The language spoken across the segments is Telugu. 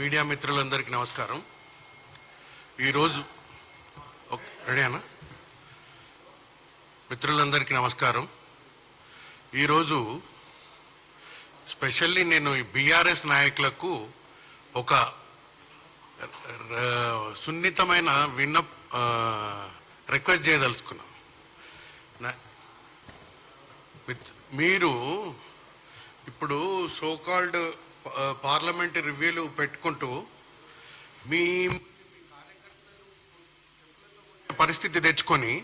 మీడియా మిత్రులందరికీ నమస్కారం. ఈరోజు రెడీనా మిత్రులందరికీ నమస్కారం. ఈరోజు స్పెషల్లీ నేను ఈ బీఆర్ఎస్ నాయకులకు ఒక ర- సున్నితమైన విన్న రిక్వెస్ట్ చేయదలుచుకున్నాను మీరు ఇప్పుడు సోకాల్డ్ పార్లమెంట్ రివ్యూలు పెట్టుకుంటూ మీ పరిస్థితి తెచ్చుకొని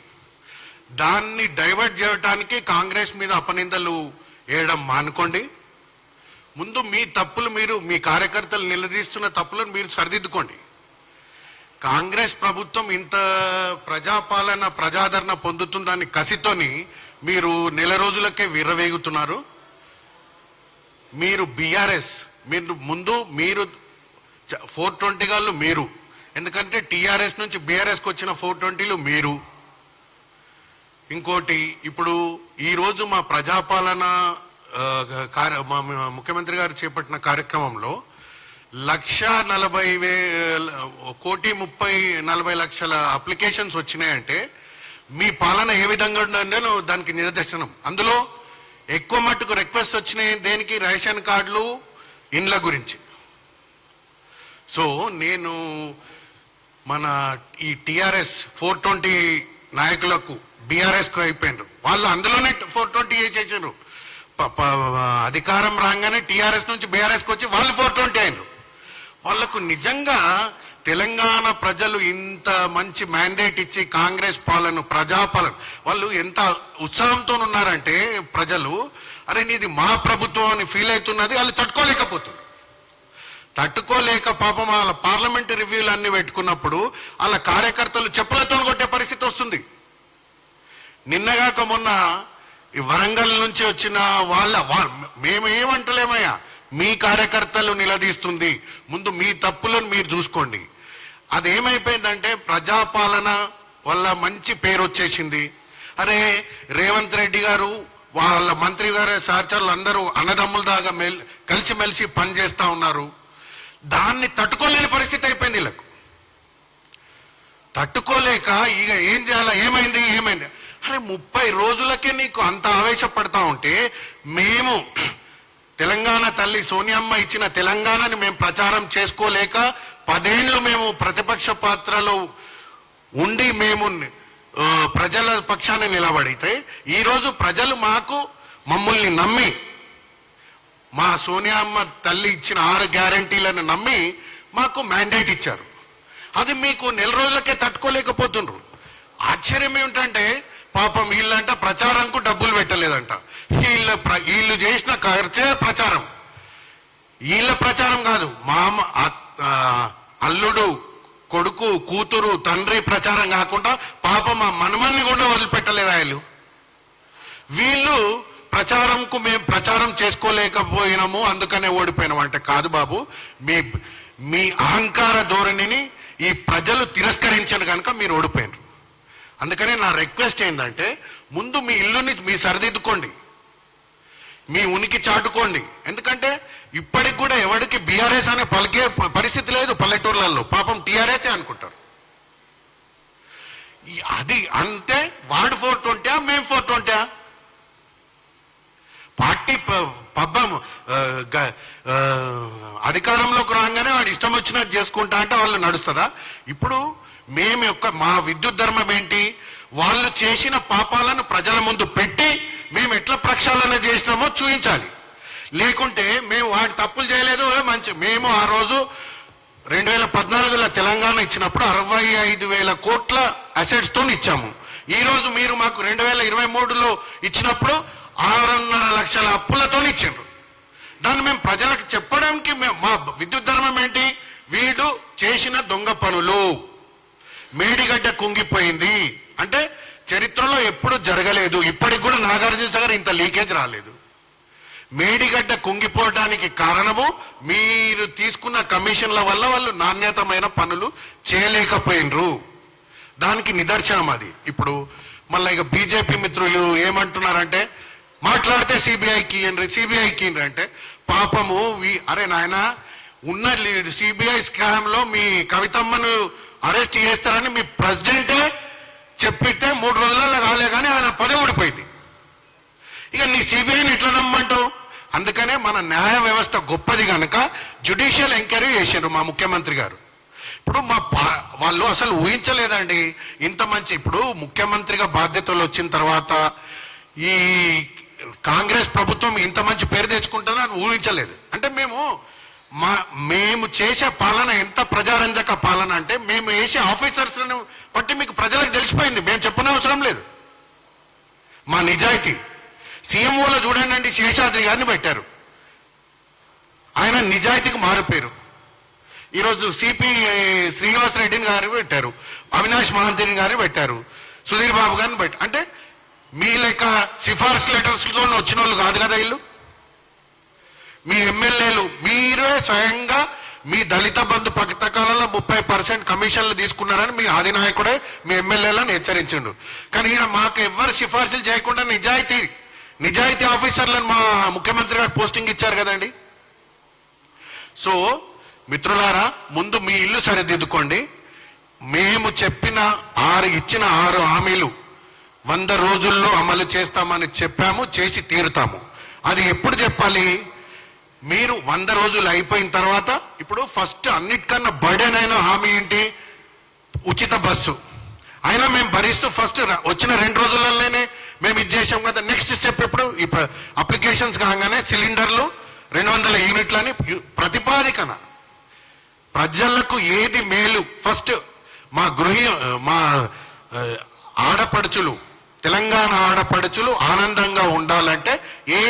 దాన్ని డైవర్ట్ చేయడానికి కాంగ్రెస్ మీద అపనిందలు వేయడం మానుకోండి. ముందు మీ తప్పులు మీరు మీ కార్యకర్తలు నిలదీస్తున్న తప్పులను మీరు సరిదిద్దుకోండి. కాంగ్రెస్ ప్రభుత్వం ఇంత ప్రజాపాలన ప్రజాదరణ పొందుతుందని కసితోని మీరు నెల రోజులకే విర్రవేగుతున్నారు. మీరు బీఆర్ఎస్ మీరు ముందు మీరు ఫోర్ ట్వంటీ గాళ్ళు మీరు. ఎందుకంటే టీఆర్ఎస్ నుంచి బీఆర్ఎస్కి వచ్చిన ఫోర్ ట్వంటీలు మీరు. ఇంకోటి ఇప్పుడు ఈరోజు మా ప్రజాపాలన కార్య మా ముఖ్యమంత్రి గారు చేపట్టిన కార్యక్రమంలో లక్ష నలభై వే కోటి ముప్పై నలభై లక్షల అప్లికేషన్స్ వచ్చినాయంటే మీ పాలన ఏ విధంగా ఉండే దానికి నిదర్శనం. అందులో ఎక్కువ మట్టుకు రిక్వెస్ట్ వచ్చినాయి దేనికి? రేషన్ కార్డులు ఇండ్ల గురించి. సో నేను మన ఈ టిఆర్ఎస్ ఫోర్ ట్వంటీ నాయకులకు బీఆర్ఎస్కు అయిపోయినారు. వాళ్ళు అందులోనే ఫోర్ ట్వంటీ చేసేసారు అధికారం రాగానే టీఆర్ఎస్ నుంచి బీఆర్ఎస్కి వచ్చి వాళ్ళు ఫోర్ ట్వంటీ అయినారు. వాళ్ళకు నిజంగా తెలంగాణ ప్రజలు ఇంత మంచి మ్యాండేట్ ఇచ్చి కాంగ్రెస్ పాలన ప్రజాపాలన వాళ్ళు ఎంత ఉత్సాహంతో ఉన్నారంటే ప్రజలు అరే నీది మా ప్రభుత్వం అని ఫీల్ అవుతున్నది వాళ్ళు తట్టుకోలేకపోతున్నారు. తట్టుకోలేక పాపం వాళ్ళ పార్లమెంట్ రివ్యూలు అన్ని పెట్టుకున్నప్పుడు వాళ్ళ కార్యకర్తలు చెప్పులతో కొట్టే పరిస్థితి వస్తుంది. నిన్నగాక మొన్న ఈ వరంగల్ నుంచి వచ్చిన వాళ్ళ మేమేమంటలేమయ్యా? మీ కార్యకర్తలు నిలదీస్తుంది. ముందు మీ తప్పులను మీరు చూసుకోండి. అదేమైపోయిందంటే ప్రజాపాలన వల్ల మంచి పేరు వచ్చేసింది అరే రేవంత్ రెడ్డి గారు వాళ్ళ మంత్రి గారి సహచరులు అందరూ అన్నదమ్ముల దాకా మెల్ కలిసిమెలిసి పనిచేస్తూ ఉన్నారు. దాన్ని తట్టుకోలేని పరిస్థితి అయిపోయింది వీళ్ళకు. తట్టుకోలేక ఇక ఏం చేయాలా? ఏమైంది? ఏమైంది? అరే ముప్పై రోజులకే నీకు అంత ఆవేశపడతా ఉంటే మేము తెలంగాణ తల్లి సోనియమ్మ ఇచ్చిన తెలంగాణని మేము ప్రచారం చేసుకోలేక పదేళ్ళు మేము ప్రతిపక్ష పాత్రలో ఉండి మేము ప్రజల పక్షాన్ని నిలబడితే ఈరోజు ప్రజలు మాకు మమ్మల్ని నమ్మి మా సోనియా అమ్మ తల్లి ఇచ్చిన ఆరు గ్యారంటీలను నమ్మి మాకు మ్యాండేట్ ఇచ్చారు. అది మీకు నెల రోజులకే తట్టుకోలేకపోతుండ్రు. ఆశ్చర్యం ఏమిటంటే పాపం వీళ్ళంట ప్రచారంకు డబ్బులు పెట్టలేదంట. వీళ్ళ ప్ర- వీళ్ళు చేసిన ఖర్చే ప్రచారం. వీళ్ళ ప్రచారం కాదు మా అమ్మ అల్లుడు కొడుకు కూతురు తండ్రి ప్రచారం కాకుండా పాపం మా మనమల్ని కూడా వదిలిపెట్టలేదు ఆయన వీళ్ళు ప్రచారంకు మేము ప్రచారం చేసుకోలేకపోయినాము అందుకనే ఓడిపోయినాం అంటే కాదు బాబు మీ మీ అహంకార ధోరణిని ఈ ప్రజలు తిరస్కరించారు కనుక మీరు ఓడిపోయినారు. అందుకనే నా రిక్వెస్ట్ ఏంటంటే ముందు మీ ఇల్లుని మీ సరిదిద్దుకోండి. మీ ఉనికి చాటుకోండి. ఎందుకంటే ఇప్పటికి కూడా ఎవరికి బీఆర్ఎస్ అనే పలికే పరిస్థితి లేదు పల్లెటూర్లలో. పాపం టీఆర్ఎస్ఏ అనుకుంటారు. అది అంతే వాడు ఫోర్ ట్వంటీ మేము ఫోర్ ట్వంటీ పార్టీ ప- పబ్బం అధికారంలోకి రాగానే వాడు ఇష్టం వచ్చినట్టు చేసుకుంటా అంటే వాళ్ళు నడుస్తుందా? ఇప్పుడు మేము యొక్క మా విద్యుత్ ధర్మం ఏంటి? వాళ్ళు చేసిన పాపాలను ప్రజల ముందు పెట్టి మేము ఎట్లా ప్రక్షాళన చేసినామో చూపించాలి. లేకుంటే మేము వాటి తప్పులు చేయలేదు మంచి మేము ఆ రోజు రెండు వేల పద్నాలుగులో తెలంగాణ ఇచ్చినప్పుడు అరవై ఐదు వేల కోట్ల అసెట్స్తో ఇచ్చాము. ఈరోజు మీరు మాకు రెండు వేల ఇరవై మూడులో ఇచ్చినప్పుడు ఆరున్నర లక్షల అప్పులతో ఇచ్చిండ్రు. దాన్ని మేము ప్రజలకు చెప్పడానికి మేము మా విద్యుత్ ధర్మం ఏంటి? వీడు చేసిన దొంగ పనులు. మేడిగడ్డ కుంగిపోయింది. అంటే చరిత్రలో ఎప్పుడు జరగలేదు. ఇప్పటికి కూడా నాగార్జున సాగర్ ఇంత లీకేజ్ రాలేదు. మేడిగడ్డ కుంగిపోవడానికి కారణము మీరు తీసుకున్న కమిషన్ల వల్ల వాళ్ళు నాణ్యతమైన పనులు చేయలేకపోయినరు. దానికి నిదర్శనం అది. ఇప్పుడు మళ్ళీ ఇక బీజేపీ మిత్రులు ఏమంటున్నారంటే మాట్లాడితే సిబిఐకి సిబిఐకి అంటే పాపము అరే నాయన ఉన్న సిబిఐ స్కామ్లో మీ కవితమ్మను అరెస్ట్ చేస్తారని మీ ప్రెసిడెంటే చెప్పితే మూడు రోజులలో కాలే కానీ ఆయన పదవి ఊడిపోయింది. ఇక నీ సిబిఐని ఎట్లా నమ్మంటావు? అందుకనే మన న్యాయ వ్యవస్థ గొప్పది కనుక జ్యుడిషియల్ ఎంక్వైరీ చేశారు మా ముఖ్యమంత్రి గారు. ఇప్పుడు మా పా- వాళ్ళు అసలు ఊహించలేదండి. ఇంత మంచి ఇప్పుడు ముఖ్యమంత్రిగా బాధ్యతలు వచ్చిన తర్వాత ఈ కాంగ్రెస్ ప్రభుత్వం ఇంత మంచి పేరు తెచ్చుకుంటుందని ఊహించలేదు. అంటే మేము మా మేము చేసే పాలన ఎంత ప్రజారంజక పాలన అంటే మేము వేసే ఆఫీసర్స్ బట్టి మీకు ప్రజలకు తెలిసిపోయింది. మేము చెప్పనవసరం లేదు. మా నిజాయితీ. సీఎంఓలో చూడండి శేషాద్రి గారిని పెట్టారు. ఆయన నిజాయితీకి మారిపోయారు ఈరోజు సిపి శ్రీనివాస్ రెడ్డిని గారు పెట్టారు. అవినాష్ మహంతిని గారిని పెట్టారు. సుధీర్ బాబు గారిని పెట్టారు. అంటే మీ లెక్క సిఫార్సు లెటర్స్లో వచ్చిన వాళ్ళు కాదు కదా వీళ్ళు? మీ ఎమ్మెల్యేలు మీరే స్వయంగా మీ దళిత బంధు పథకాలలో ముప్పై పర్సెంట్ కమిషన్లు తీసుకున్నారని మీ అధినాయకుడే మీ ఎమ్మెల్యేలను హెచ్చరించిండు. కానీ ఈయన మాకు ఎవ్వరు సిఫార్సులు చేయకుండా నిజాయితీ నిజాయితీ ఆఫీసర్లను మా ముఖ్యమంత్రి గారు పోస్టింగ్ ఇచ్చారు కదండి. సో మిత్రులారా ముందు మీ ఇల్లు సరిదిద్దుకోండి. మేము చెప్పిన ఆరు ఇచ్చిన ఆరు హామీలు వంద రోజుల్లో అమలు చేస్తామని చెప్పాము చేసి తీరుతాము. అది ఎప్పుడు చెప్పాలి? మీరు వంద రోజులు అయిపోయిన తర్వాత ఇప్పుడు ఫస్ట్ అన్నిటికన్నా బర్డెన్ అయిన హామీ ఏంటి? ఉచిత బస్సు. అయినా మేము భరిస్తూ ఫస్ట్ వచ్చిన రెండు రోజులలోనే మేము ఇది చేసాం కదా. నెక్స్ట్ స్టెప్ ఇప్పుడు అప్లికేషన్స్ కాగానే సిలిండర్లు రెండు వందల యూనిట్లని ప్రతిపాదికన. ప్రజలకు ఏది మేలు? ఫస్ట్ మా గృహ మా ఆడపడుచులు తెలంగాణ ఆడపడుచులు ఆనందంగా ఉండాలంటే ఏ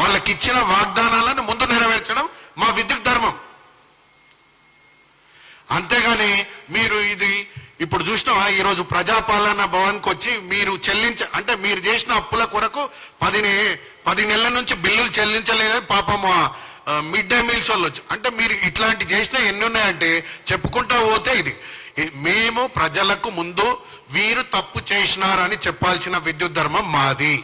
వాళ్ళకి ఇచ్చిన వాగ్దానాలను ముందు నెరవేర్చడం మా విద్యుత్ ధర్మం. అంతేగాని మీరు ఇది ఇప్పుడు చూసినావా ఈరోజు ప్రజాపాలన భవన్కి వచ్చి మీరు చెల్లించ అంటే మీరు చేసిన అప్పుల కొరకు పది పది నెలల నుంచి బిల్లులు చెల్లించలేదని పాపం మిడ్ డే మీల్స్ వాళ్ళు వచ్చి. అంటే మీరు ఇట్లాంటి చేసిన ఎన్ని ఉన్నాయంటే చెప్పుకుంటా పోతే ఇది. మేము ప్రజలకు ముందు వీరు తప్పు చేసినారని చెప్పాల్సిన విద్యుత్ ధర్మం మాది.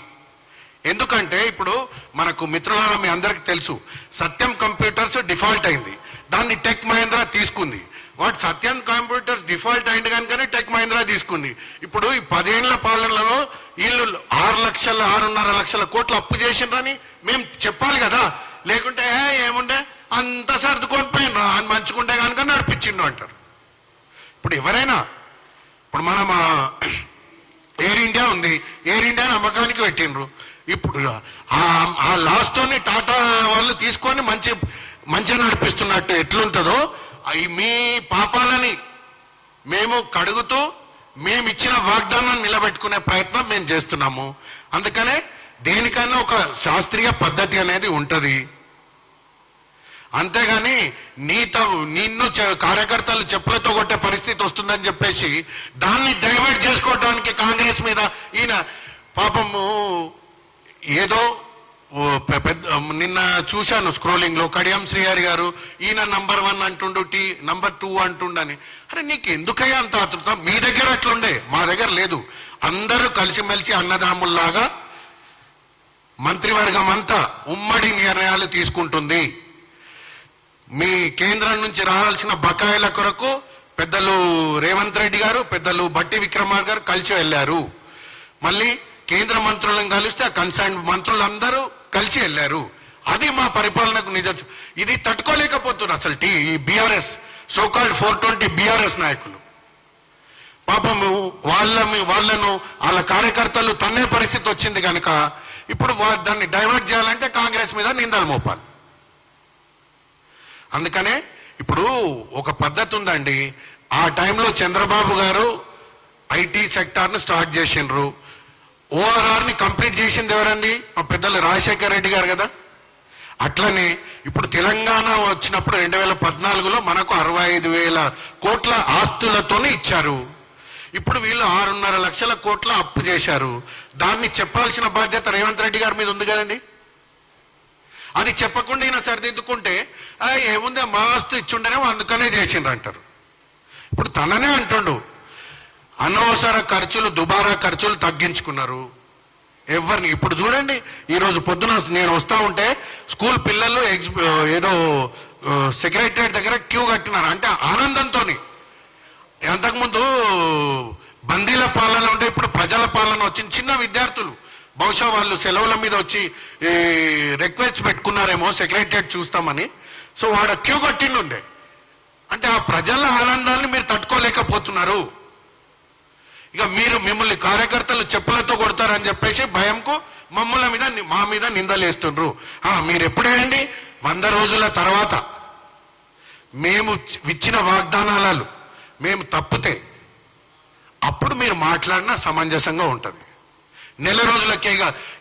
ఎందుకంటే ఇప్పుడు మనకు మిత్రులారా మీ అందరికి తెలుసు సత్యం కంప్యూటర్స్ డిఫాల్ట్ అయింది. దాన్ని టెక్ మహేంద్ర తీసుకుంది. వాటి సత్యం కంప్యూటర్స్ డిఫాల్ట్ అయింది కనుకనే టెక్ మహేంద్ర తీసుకుంది. ఇప్పుడు ఈ పదేళ్ళ పాలనలో వీళ్ళు ఆరు లక్షల ఆరున్నర లక్షల కోట్లు అప్పు చేసిండ్రని మేము చెప్పాలి కదా. లేకుంటే ఏముండే? అంత సర్దుకొని పోయినరా అని మంచుకుంటే కనుక నడిపించిండు అంటారు. ఇప్పుడు ఎవరైనా ఇప్పుడు మనం ఎయిర్ ఇండియా ఉంది. ఎయిర్ ఇండియా అమ్మకానికి పెట్టిండ్రు. ఇప్పుడు ఆ- ఆ టాటా వాళ్ళు తీసుకొని మంచి మంచిగా నడిపిస్తున్నట్టు ఎట్లుంటుందో అవి మీ పాపాలని మేము కడుగుతూ మేము ఇచ్చిన వాగ్దానాన్ని నిలబెట్టుకునే ప్రయత్నం మేము చేస్తున్నాము. అందుకనే దేనికైనా ఒక శాస్త్రీయ పద్ధతి అనేది ఉంటుంది. అంతేగాని నీతో నిన్ను చె- కార్యకర్తలు చెప్పులతో కొట్టే పరిస్థితి వస్తుందని చెప్పేసి దాన్ని డైవర్ట్ చేసుకోవడానికి కాంగ్రెస్ మీద ఈయన పాపము ఏదో ఓ పెద్ద నిన్న చూశాను స్క్రోలింగ్లో కడియం శ్రీహరి గారు ఈయన నంబర్ వన్ అంటుండు టీ నంబర్ టూ అంటుండని. అరే నీకు ఎందుకయ్యా అంత ఆతృత? మీ దగ్గర అట్లుండే మా దగ్గర లేదు. అందరూ కలిసిమెలిసి అన్నదాముల్లాగా మంత్రివర్గం అంతా ఉమ్మడి నిర్ణయాలు తీసుకుంటుంది. మీ కేంద్రం నుంచి రావాల్సిన బకాయిల కొరకు పెద్దలు రేవంత్ రెడ్డి గారు పెద్దలు బట్టి విక్రమార్ గారు కలిసి వెళ్ళారు. మళ్ళీ కేంద్ర మంత్రులను కలిస్తే ఆ కన్సర్న్ మంత్రులందరూ కలిసి వెళ్ళారు. అది మా పరిపాలనకు నిజం ఇది తట్టుకోలేకపోతున్నారు అసలు టీ ఈ BRS so called four twenty BRS నాయకులు. పాపం వాళ్ళ వాళ్ళను వాళ్ళ కార్యకర్తలు తన్నే పరిస్థితి వచ్చింది కనుక ఇప్పుడు వా- దాన్ని డైవర్ట్ చేయాలంటే కాంగ్రెస్ మీద నిందలు మోపాలి. అందుకనే ఇప్పుడు ఒక పద్ధతి ఉందండి. ఆ టైంలో చంద్రబాబు గారు ఐటీ సెక్టార్ను స్టార్ట్ చేసిండ్రు. ఓఆర్ఆర్ని కంప్లీట్ చేసింది ఎవరండి? మా పెద్దలు రాజశేఖర్ రెడ్డి గారు కదా. అట్లనే ఇప్పుడు తెలంగాణ వచ్చినప్పుడు రెండు వేల పద్నాలుగులో మనకు అరవై ఐదు వేల కోట్ల ఆస్తులతోనే ఇచ్చారు. ఇప్పుడు వీళ్ళు ఆరున్నర లక్షల కోట్ల అప్పు చేశారు. దాన్ని చెప్పాల్సిన బాధ్యత రేవంత్ రెడ్డి గారి మీద ఉంది కదండి. అది చెప్పకుండా ఈయన సరిదిద్దుకుంటే ఏముంది మా ఆస్తు ఇచ్చుండేనేమో అందుకనే చేసిండ్రు అంటారు. ఇప్పుడు తననే అంటుండు అనవసర ఖర్చులు దుబారా ఖర్చులు తగ్గించుకున్నారు. ఎవరిని ఇప్పుడు చూడండి ఈ రోజు పొద్దున నేను వస్తూ ఉంటే స్కూల్ పిల్లలు ఎగ్జ్ ఏదో సెక్రటరేట్ దగ్గర క్యూ కట్టినారు. అంటే ఆనందంతోని. అంతకుముందు బందీల పాలన ఉంటే ఇప్పుడు ప్రజల పాలన వచ్చింది చిన్న విద్యార్థులు. బహుశా వాళ్ళు సెలవుల మీద వచ్చి రిక్వెస్ట్ పెట్టుకున్నారేమో సెక్రటరియట్ చూస్తామని. సో వాడు క్యూ కట్టిండుండే. అంటే ఆ ప్రజల ఆనందాన్ని మీరు తట్టుకోలేకపోతున్నారు. ఇక మీరు మిమ్మల్ని కార్యకర్తలు చెప్పులతో కొడతారని చెప్పేసి భయంకు మమ్మల మీద మా మీద నిందలేస్తుండ్రు. ఆ, మీరు ఎప్పుడేయండి వంద రోజుల తర్వాత. మేము ఇచ్చిన వాగ్దానాలు మేము తప్పితే. అప్పుడు మీరు మాట్లాడినా సమంజసంగా ఉంటుంది. నెల రోజులకే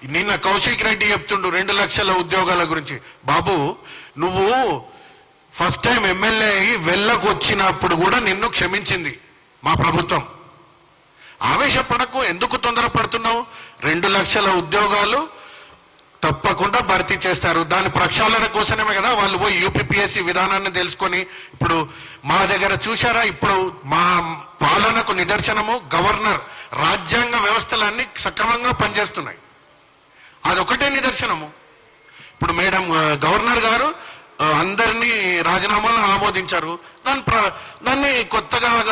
నిన్న కౌశిక్ రెడ్డి చెప్తుండు రెండు లక్షల ఉద్యోగాల గురించి. బాబు నువ్వు ఫస్ట్ టైం ఎమ్మెల్యే అయ్యి వెళ్ళకు వచ్చినప్పుడు కూడా నిన్ను క్షమించింది మా ప్రభుత్వం. ఆవేశపడకు ఎందుకు తొందరపడుతున్నావు? రెండు లక్షల ఉద్యోగాలు తప్పకుండా భర్తీ చేస్తారు. దాని ప్రక్షాళన కోసమే కదా వాళ్ళు పోయి యూపీపీఎస్సీ విధానాన్ని తెలుసుకొని ఇప్పుడు మా దగ్గర చూశారా? ఇప్పుడు మా పాలనకు నిదర్శనము గవర్నర్ రాజ్యాంగ వ్యవస్థలన్నీ సక్రమంగా పనిచేస్తున్నాయి. అదొకటే నిదర్శనము. ఇప్పుడు మేడం గవర్నర్ గారు అందరినీ రాజీనామాలు ఆమోదించారు. దాని ప్ర- దాన్ని కొత్తగా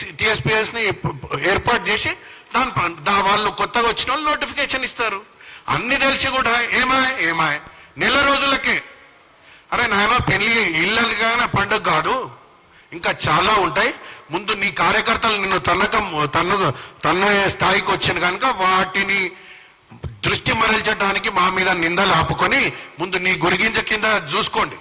టీఎస్పీఎస్ని ఏర్పాటు చేసి దాని దా- వాళ్ళు కొత్తగా వచ్చిన వాళ్ళు నోటిఫికేషన్ ఇస్తారు. అన్ని తెలిసి కూడా ఏమాయ్ ఏమాయ్ నెల రోజులకే. అరే నాయన పెళ్ళి ఇళ్ళగానే పండుగ కాదు. ఇంకా చాలా ఉంటాయి. ముందు నీ కార్యకర్తలు నిన్ను తన్నకం తన్ను తన్న స్థాయికి వచ్చిన కనుక వాటిని దృష్టి మరల్చడానికి మా మీద నిందలు ఆపుకొని ముందు నీ గురిగింజ కింద చూసుకోండి.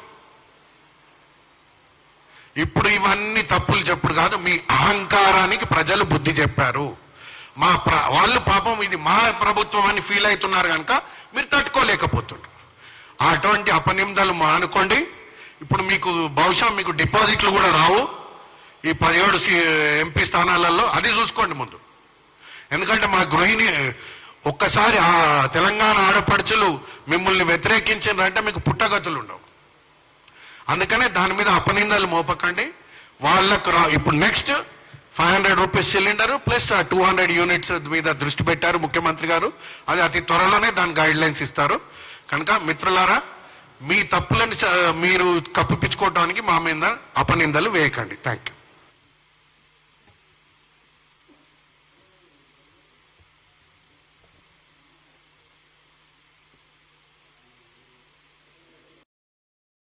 ఇప్పుడు ఇవన్నీ తప్పులు చెప్పుడు కాదు మీ అహంకారానికి ప్రజలు బుద్ధి చెప్పారు. మా ప్ర వాళ్ళు పాపం ఇది మా ప్రభుత్వం అని ఫీల్ అవుతున్నారు కనుక మీరు తట్టుకోలేకపోతున్నారు. అటువంటి అపనిందలు మానుకోండి. ఇప్పుడు మీకు బహుశా మీకు డిపాజిట్లు కూడా రావు. ఈ పదిహేడు ఎంపీ స్థానాలలో అది చూసుకోండి ముందు. ఎందుకంటే మా గృహిణి ఒక్కసారి ఆ తెలంగాణ ఆడపడుచులు మిమ్మల్ని వ్యతిరేకించారంటే మీకు పుట్టగతులు ఉండవు అందుకనే దాని మీద అపనిందలు మోపకండి. వాళ్ళకు రా ఇప్పుడు next five hundred rupees cylinder plus two hundred units మీద దృష్టి పెట్టారు ముఖ్యమంత్రి గారు. అది అతి త్వరలోనే దాని గైడ్ లైన్స్ ఇస్తారు. కనుక మిత్రులారా మీ తప్పులను మీరు కప్పిపించుకోవడానికి మా మీద అపనిందలు వేయకండి. Thank you